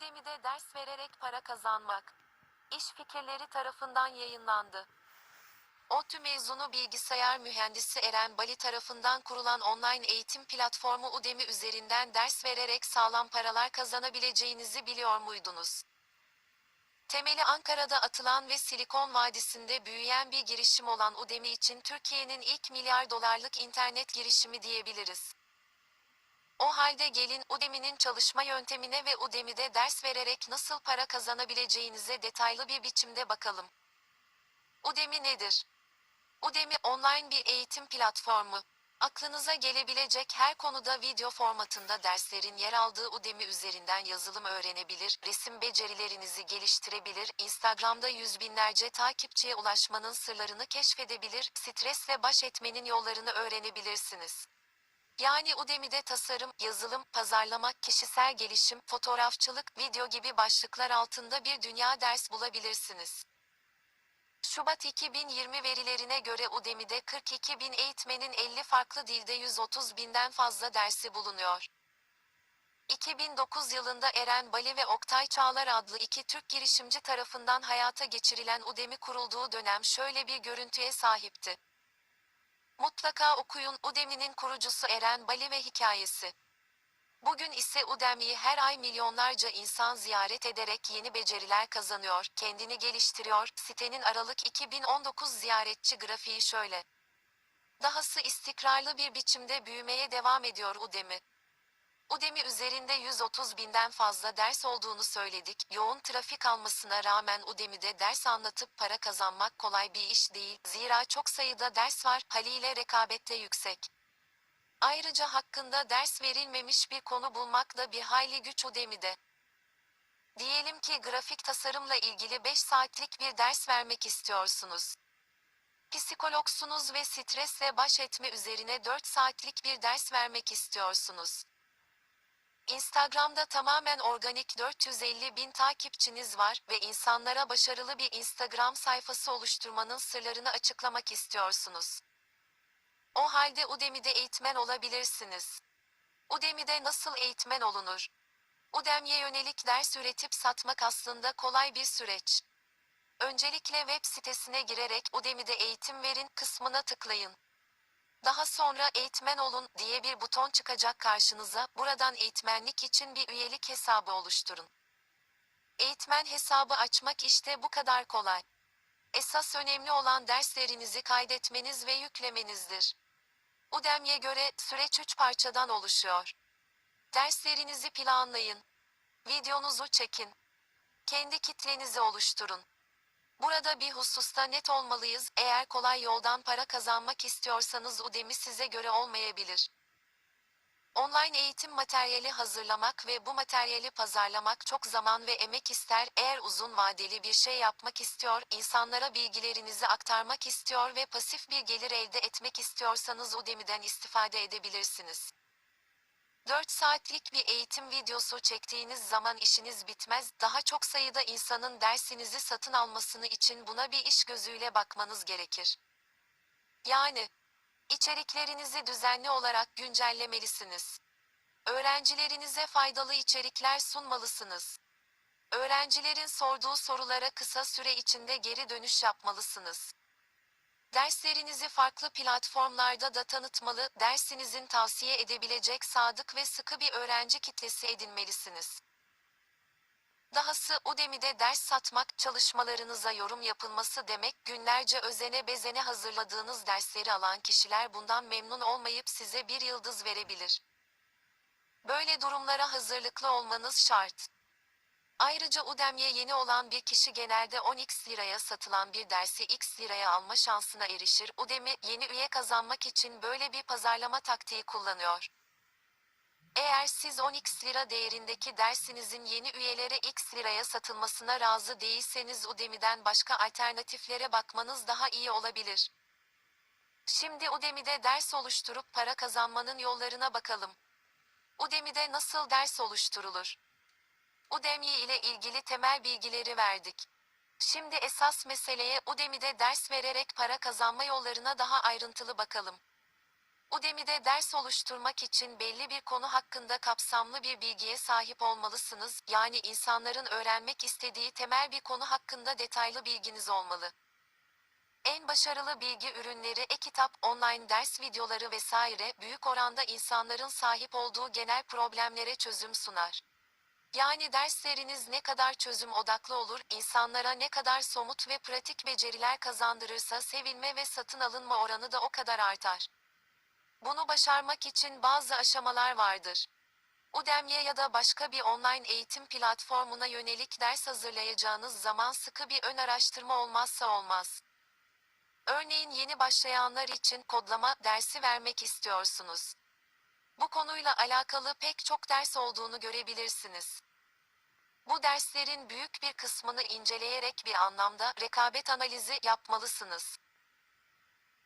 Udemy'de ders vererek para kazanmak. İş fikirleri tarafından yayınlandı. ODTÜ mezunu bilgisayar mühendisi Eren Bali tarafından kurulan online eğitim platformu Udemy üzerinden ders vererek sağlam paralar kazanabileceğinizi biliyor muydunuz? Temeli Ankara'da atılan ve Silikon Vadisi'nde büyüyen bir girişim olan Udemy için Türkiye'nin ilk milyar dolarlık internet girişimi diyebiliriz. O halde gelin Udemy'nin çalışma yöntemine ve Udemy'de ders vererek nasıl para kazanabileceğinize detaylı bir biçimde bakalım. Udemy nedir? Udemy online bir eğitim platformu. Aklınıza gelebilecek her konuda video formatında derslerin yer aldığı Udemy üzerinden yazılım öğrenebilir, resim becerilerinizi geliştirebilir, Instagram'da yüz binlerce takipçiye ulaşmanın sırlarını keşfedebilir, stresle baş etmenin yollarını öğrenebilirsiniz. Yani Udemy'de tasarım, yazılım, pazarlama, kişisel gelişim, fotoğrafçılık, video gibi başlıklar altında bir dünya ders bulabilirsiniz. Şubat 2020 verilerine göre Udemy'de 42 bin eğitmenin 50 farklı dilde 130 binden fazla dersi bulunuyor. 2009 yılında Eren Bali ve Oktay Çağlar adlı iki Türk girişimci tarafından hayata geçirilen Udemy kurulduğu dönem şöyle bir görüntüye sahipti. Mutlaka okuyun Udemy'nin kurucusu Eren Bali ve hikayesi. Bugün ise Udemy'yi her ay milyonlarca insan ziyaret ederek yeni beceriler kazanıyor, kendini geliştiriyor. Sitenin Aralık 2019 ziyaretçi grafiği şöyle. Dahası istikrarlı bir biçimde büyümeye devam ediyor Udemy. Udemy üzerinde 130 binden fazla ders olduğunu söyledik. Yoğun trafik almasına rağmen Udemy'de ders anlatıp para kazanmak kolay bir iş değil. Zira çok sayıda ders var, haliyle rekabette yüksek. Ayrıca hakkında ders verilmemiş bir konu bulmak da bir hayli güç Udemy'de. Diyelim ki grafik tasarımla ilgili 5 saatlik bir ders vermek istiyorsunuz. Psikologsunuz ve stresle baş etme üzerine 4 saatlik bir ders vermek istiyorsunuz. Instagram'da tamamen organik 450 bin takipçiniz var ve insanlara başarılı bir Instagram sayfası oluşturmanın sırlarını açıklamak istiyorsunuz. O halde Udemy'de eğitmen olabilirsiniz. Udemy'de nasıl eğitmen olunur? Udemy'ye yönelik ders üretip satmak aslında kolay bir süreç. Öncelikle web sitesine girerek Udemy'de eğitim verin kısmına tıklayın. Daha sonra eğitmen olun diye bir buton çıkacak karşınıza. Buradan eğitmenlik için bir üyelik hesabı oluşturun. Eğitmen hesabı açmak işte bu kadar kolay. Esas önemli olan derslerinizi kaydetmeniz ve yüklemenizdir. Udemy'ye göre süreç 3 parçadan oluşuyor. Derslerinizi planlayın. Videonuzu çekin. Kendi kitlenizi oluşturun. Burada bir hususta net olmalıyız. Eğer kolay yoldan para kazanmak istiyorsanız Udemy size göre olmayabilir. Online eğitim materyali hazırlamak ve bu materyali pazarlamak çok zaman ve emek ister. Eğer uzun vadeli bir şey yapmak istiyor, insanlara bilgilerinizi aktarmak istiyor ve pasif bir gelir elde etmek istiyorsanız Udemy'den istifade edebilirsiniz. 4 saatlik bir eğitim videosu çektiğiniz zaman işiniz bitmez. Daha çok sayıda insanın dersinizi satın almasını için buna bir iş gözüyle bakmanız gerekir. Yani içeriklerinizi düzenli olarak güncellemelisiniz. Öğrencilerinize faydalı içerikler sunmalısınız. Öğrencilerin sorduğu sorulara kısa süre içinde geri dönüş yapmalısınız. Derslerinizi farklı platformlarda da tanıtmalı, dersinizin tavsiye edebilecek sadık ve sıkı bir öğrenci kitlesi edinmelisiniz. Dahası Udemy'de ders satmak, çalışmalarınıza yorum yapılması demek, günlerce özene bezene hazırladığınız dersleri alan kişiler bundan memnun olmayıp size bir yıldız verebilir. Böyle durumlara hazırlıklı olmanız şart. Ayrıca Udemy'ye yeni olan bir kişi genelde 10x liraya satılan bir dersi x liraya alma şansına erişir. Udemy, yeni üye kazanmak için böyle bir pazarlama taktiği kullanıyor. Eğer siz 10x lira değerindeki dersinizin yeni üyelere x liraya satılmasına razı değilseniz Udemy'den başka alternatiflere bakmanız daha iyi olabilir. Şimdi Udemy'de ders oluşturup para kazanmanın yollarına bakalım. Udemy'de nasıl ders oluşturulur? Udemy ile ilgili temel bilgileri verdik. Şimdi esas meseleye Udemy'de ders vererek para kazanma yollarına daha ayrıntılı bakalım. Udemy'de ders oluşturmak için belli bir konu hakkında kapsamlı bir bilgiye sahip olmalısınız, yani insanların öğrenmek istediği temel bir konu hakkında detaylı bilginiz olmalı. En başarılı bilgi ürünleri e-kitap, online ders videoları vesaire büyük oranda insanların sahip olduğu genel problemlere çözüm sunar. Yani dersleriniz ne kadar çözüm odaklı olur, insanlara ne kadar somut ve pratik beceriler kazandırırsa sevilme ve satın alınma oranı da o kadar artar. Bunu başarmak için bazı aşamalar vardır. Udemy ya da başka bir online eğitim platformuna yönelik ders hazırlayacağınız zaman sıkı bir ön araştırma olmazsa olmaz. Örneğin yeni başlayanlar için kodlama dersi vermek istiyorsunuz. Bu konuyla alakalı pek çok ders olduğunu görebilirsiniz. Bu derslerin büyük bir kısmını inceleyerek bir anlamda rekabet analizi yapmalısınız.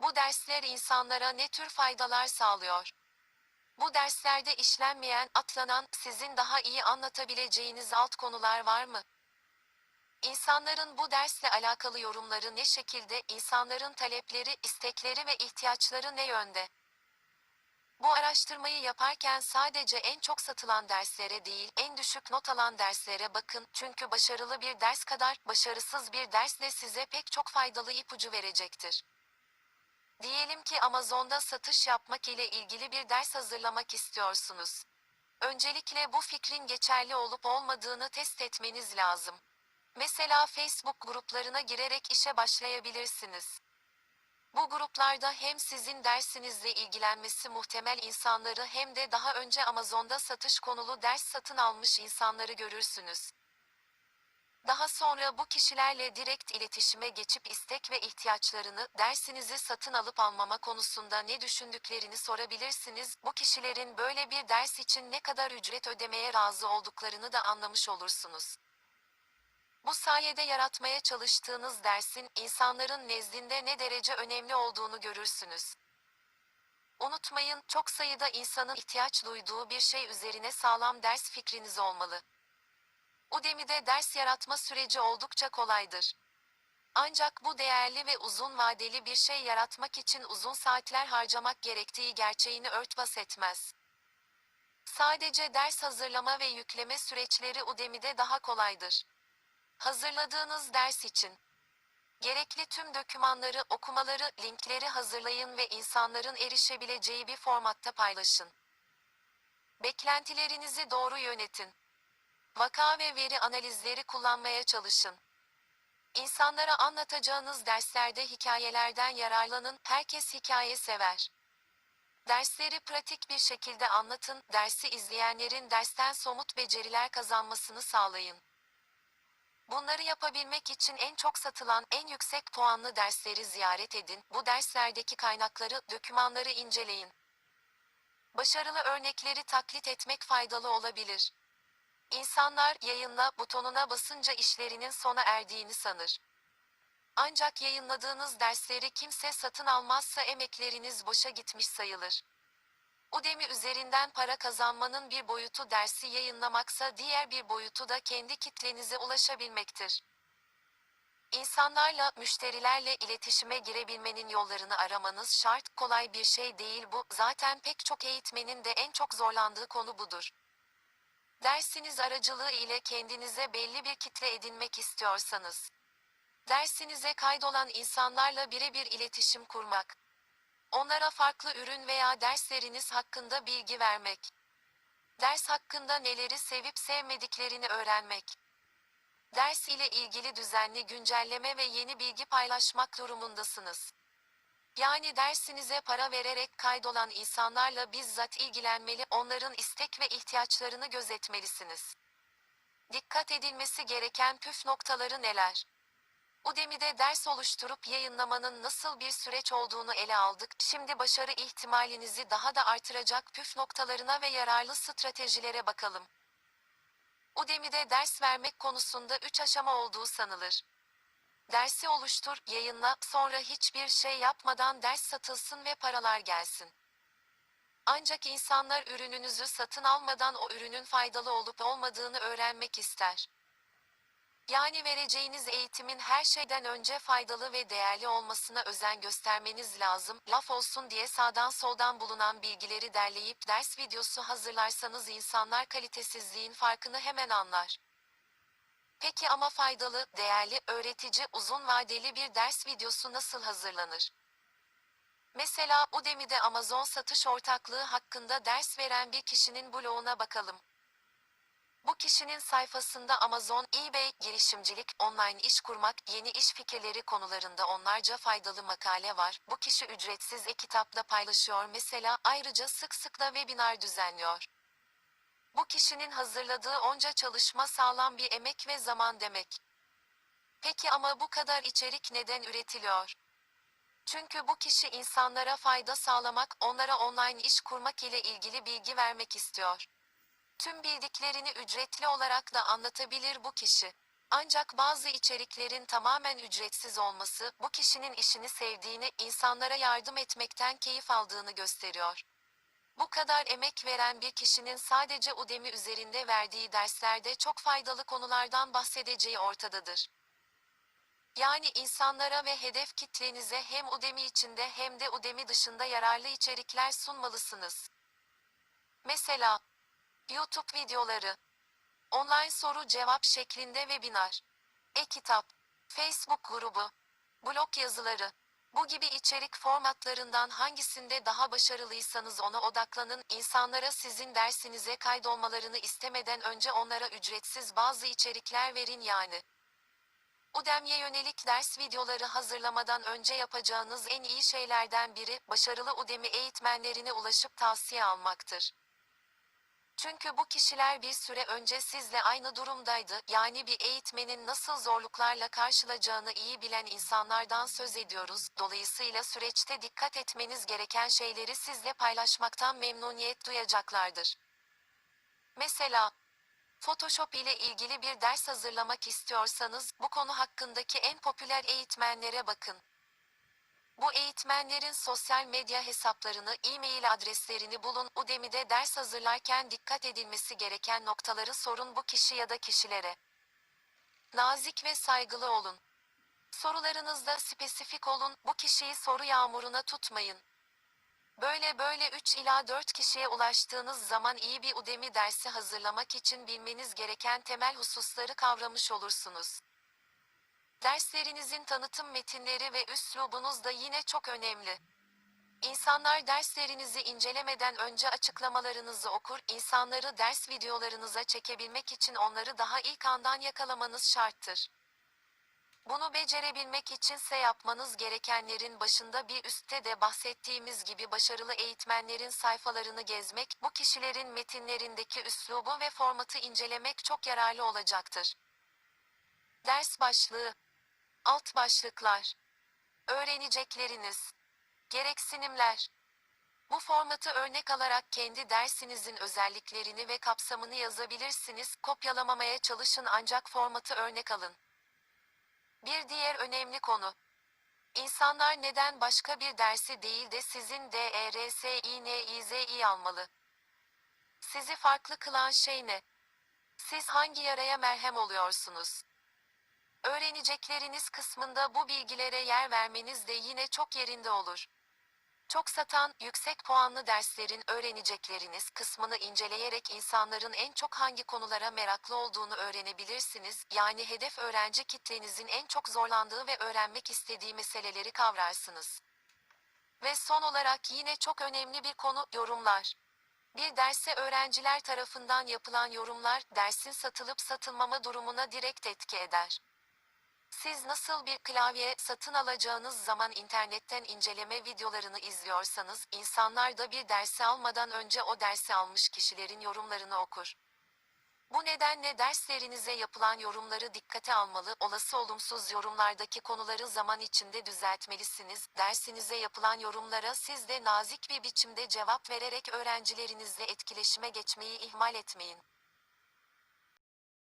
Bu dersler insanlara ne tür faydalar sağlıyor? Bu derslerde işlenmeyen, atlanan, sizin daha iyi anlatabileceğiniz alt konular var mı? İnsanların bu dersle alakalı yorumları ne şekilde, insanların talepleri, istekleri ve ihtiyaçları ne yönde? Bu araştırmayı yaparken sadece en çok satılan derslere değil, en düşük not alan derslere bakın, çünkü başarılı bir ders kadar, başarısız bir ders de size pek çok faydalı ipucu verecektir. Diyelim ki Amazon'da satış yapmak ile ilgili bir ders hazırlamak istiyorsunuz. Öncelikle bu fikrin geçerli olup olmadığını test etmeniz lazım. Mesela Facebook gruplarına girerek işe başlayabilirsiniz. Bu gruplarda hem sizin dersinizle ilgilenmesi muhtemel insanları hem de daha önce Amazon'da satış konulu ders satın almış insanları görürsünüz. Daha sonra bu kişilerle direkt iletişime geçip istek ve ihtiyaçlarını, dersinizi satın alıp almama konusunda ne düşündüklerini sorabilirsiniz. Bu kişilerin böyle bir ders için ne kadar ücret ödemeye razı olduklarını da anlamış olursunuz. Bu sayede yaratmaya çalıştığınız dersin insanların nezdinde ne derece önemli olduğunu görürsünüz. Unutmayın, çok sayıda insanın ihtiyaç duyduğu bir şey üzerine sağlam ders fikriniz olmalı. Udemy'de ders yaratma süreci oldukça kolaydır. Ancak bu değerli ve uzun vadeli bir şey yaratmak için uzun saatler harcamak gerektiği gerçeğini örtbas etmez. Sadece ders hazırlama ve yükleme süreçleri Udemy'de daha kolaydır. Hazırladığınız ders için gerekli tüm dokümanları, okumaları, linkleri hazırlayın ve insanların erişebileceği bir formatta paylaşın. Beklentilerinizi doğru yönetin. Vaka ve veri analizleri kullanmaya çalışın. İnsanlara anlatacağınız derslerde hikayelerden yararlanın, herkes hikaye sever. Dersleri pratik bir şekilde anlatın, dersi izleyenlerin dersten somut beceriler kazanmasını sağlayın. Bunları yapabilmek için en çok satılan, en yüksek puanlı dersleri ziyaret edin, bu derslerdeki kaynakları, dokümanları inceleyin. Başarılı örnekleri taklit etmek faydalı olabilir. İnsanlar yayınla butonuna basınca işlerinin sona erdiğini sanır. Ancak yayınladığınız dersleri kimse satın almazsa emekleriniz boşa gitmiş sayılır. Udemy üzerinden para kazanmanın bir boyutu dersi yayınlamaksa diğer bir boyutu da kendi kitlenize ulaşabilmektir. İnsanlarla, müşterilerle iletişime girebilmenin yollarını aramanız şart, kolay bir şey değil bu, zaten pek çok eğitmenin de en çok zorlandığı konu budur. Dersiniz aracılığı ile kendinize belli bir kitle edinmek istiyorsanız. Dersinize kaydolan insanlarla birebir iletişim kurmak. Onlara farklı ürün veya dersleriniz hakkında bilgi vermek. Ders hakkında neleri sevip sevmediklerini öğrenmek. Ders ile ilgili düzenli güncelleme ve yeni bilgi paylaşmak durumundasınız. Yani dersinize para vererek kaydolan insanlarla bizzat ilgilenmeli, onların istek ve ihtiyaçlarını gözetmelisiniz. Dikkat edilmesi gereken püf noktaları neler? Udemy'de ders oluşturup yayınlamanın nasıl bir süreç olduğunu ele aldık. Şimdi başarı ihtimalinizi daha da artıracak püf noktalarına ve yararlı stratejilere bakalım. Udemy'de ders vermek konusunda 3 aşama olduğu sanılır. Dersi oluştur, yayınla, sonra hiçbir şey yapmadan ders satılsın ve paralar gelsin. Ancak insanlar ürününüzü satın almadan o ürünün faydalı olup olmadığını öğrenmek ister. Yani vereceğiniz eğitimin her şeyden önce faydalı ve değerli olmasına özen göstermeniz lazım. Laf olsun diye sağdan soldan bulunan bilgileri derleyip ders videosu hazırlarsanız insanlar kalitesizliğin farkını hemen anlar. Peki ama faydalı, değerli, öğretici, uzun vadeli bir ders videosu nasıl hazırlanır? Mesela Udemy'de Amazon satış ortaklığı hakkında ders veren bir kişinin bloguna bakalım. Bu kişinin sayfasında Amazon, eBay, girişimcilik, online iş kurmak, yeni iş fikirleri konularında onlarca faydalı makale var. Bu kişi ücretsiz e-kitapla paylaşıyor mesela, ayrıca sık sık da webinar düzenliyor. Bu kişinin hazırladığı onca çalışma sağlam bir emek ve zaman demek. Peki ama bu kadar içerik neden üretiliyor? Çünkü bu kişi insanlara fayda sağlamak, onlara online iş kurmak ile ilgili bilgi vermek istiyor. Tüm bildiklerini ücretli olarak da anlatabilir bu kişi. Ancak bazı içeriklerin tamamen ücretsiz olması, bu kişinin işini sevdiğini, insanlara yardım etmekten keyif aldığını gösteriyor. Bu kadar emek veren bir kişinin sadece Udemy üzerinde verdiği derslerde çok faydalı konulardan bahsedeceği ortadadır. Yani insanlara ve hedef kitlenize hem Udemy içinde hem de Udemy dışında yararlı içerikler sunmalısınız. Mesela YouTube videoları, online soru cevap şeklinde webinar, e-kitap, Facebook grubu, blog yazıları, bu gibi içerik formatlarından hangisinde daha başarılıysanız ona odaklanın. İnsanlara sizin dersinize kaydolmalarını istemeden önce onlara ücretsiz bazı içerikler verin yani. Udemy'e yönelik ders videoları hazırlamadan önce yapacağınız en iyi şeylerden biri, başarılı Udemy eğitmenlerine ulaşıp tavsiye almaktır. Çünkü bu kişiler bir süre önce sizle aynı durumdaydı, yani bir eğitmenin nasıl zorluklarla karşılayacağını iyi bilen insanlardan söz ediyoruz, dolayısıyla süreçte dikkat etmeniz gereken şeyleri sizle paylaşmaktan memnuniyet duyacaklardır. Mesela, Photoshop ile ilgili bir ders hazırlamak istiyorsanız, bu konu hakkındaki en popüler eğitmenlere bakın. Bu eğitmenlerin sosyal medya hesaplarını, e-mail adreslerini bulun. Udemy'de ders hazırlarken dikkat edilmesi gereken noktaları sorun bu kişi ya da kişilere. Nazik ve saygılı olun. Sorularınızda spesifik olun. Bu kişiyi soru yağmuruna tutmayın. Böyle böyle 3 ila 4 kişiye ulaştığınız zaman iyi bir Udemy dersi hazırlamak için bilmeniz gereken temel hususları kavramış olursunuz. Derslerinizin tanıtım metinleri ve üslubunuz da yine çok önemli. İnsanlar derslerinizi incelemeden önce açıklamalarınızı okur, insanları ders videolarınıza çekebilmek için onları daha ilk andan yakalamanız şarttır. Bunu becerebilmek içinse yapmanız gerekenlerin başında bir üstte de bahsettiğimiz gibi başarılı eğitmenlerin sayfalarını gezmek, bu kişilerin metinlerindeki üslubu ve formatı incelemek çok yararlı olacaktır. Ders başlığı Alt başlıklar. Öğrenecekleriniz. Gereksinimler. Bu formatı örnek alarak kendi dersinizin özelliklerini ve kapsamını yazabilirsiniz. Kopyalamamaya çalışın ancak formatı örnek alın. Bir diğer önemli konu. İnsanlar neden başka bir dersi değil de sizin DERSİNİZİ almalı? Sizi farklı kılan şey ne? Siz hangi yaraya merhem oluyorsunuz? Öğrenecekleriniz kısmında bu bilgilere yer vermeniz de yine çok yerinde olur. Çok satan, yüksek puanlı derslerin öğrenecekleriniz kısmını inceleyerek insanların en çok hangi konulara meraklı olduğunu öğrenebilirsiniz. Yani hedef öğrenci kitlenizin en çok zorlandığı ve öğrenmek istediği meseleleri kavrarsınız. Ve son olarak yine çok önemli bir konu yorumlar. Bir derse öğrenciler tarafından yapılan yorumlar dersin satılıp satılmama durumuna direkt etki eder. Siz nasıl bir klavye satın alacağınız zaman internetten inceleme videolarını izliyorsanız, insanlar da bir dersi almadan önce o dersi almış kişilerin yorumlarını okur. Bu nedenle derslerinize yapılan yorumları dikkate almalı, olası olumsuz yorumlardaki konuları zaman içinde düzeltmelisiniz. Dersinize yapılan yorumlara siz de nazik bir biçimde cevap vererek öğrencilerinizle etkileşime geçmeyi ihmal etmeyin.